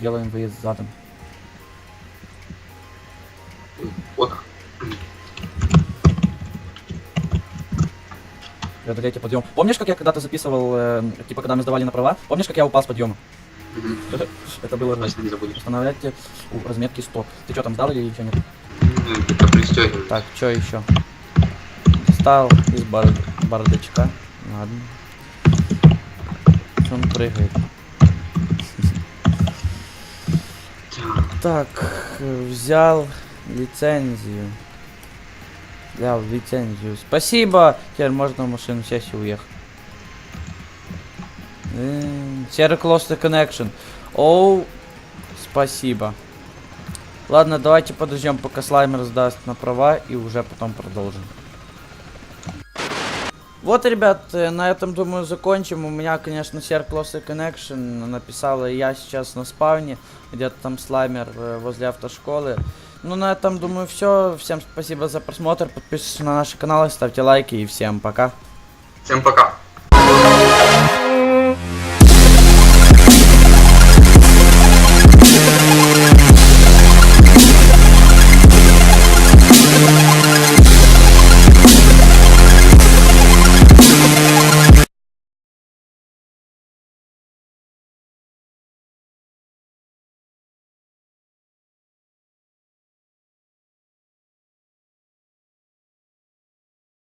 делаем выезд задом. Вот. Преодолейте подъем. Помнишь, как я когда-то записывал, э, типа, когда мы сдавали на права? Помнишь, как я упал с подъема? Это было Точно не забудешь. Устанавливайте у, разметки 100. Ты что там сдал или еще нет? Так, что еще? Достал из бар бардачка. Ладно. Он прыгает. Так, взял лицензию. Взял лицензию. Спасибо! Теперь можно машину сесть и уехать. Серый Lost the Connection. Оу, спасибо. Ладно, давайте подождем, пока слаймер сдаст на права и уже потом продолжим. Вот, ребят, э, на этом, думаю, закончим. У меня, конечно, Lost the Connection написала я сейчас на спавне, где-то там слаймер э, возле автошколы. Ну, на этом, думаю, все. Всем спасибо за просмотр. Подписывайтесь на наши каналы, ставьте лайки и всем пока. Всем пока.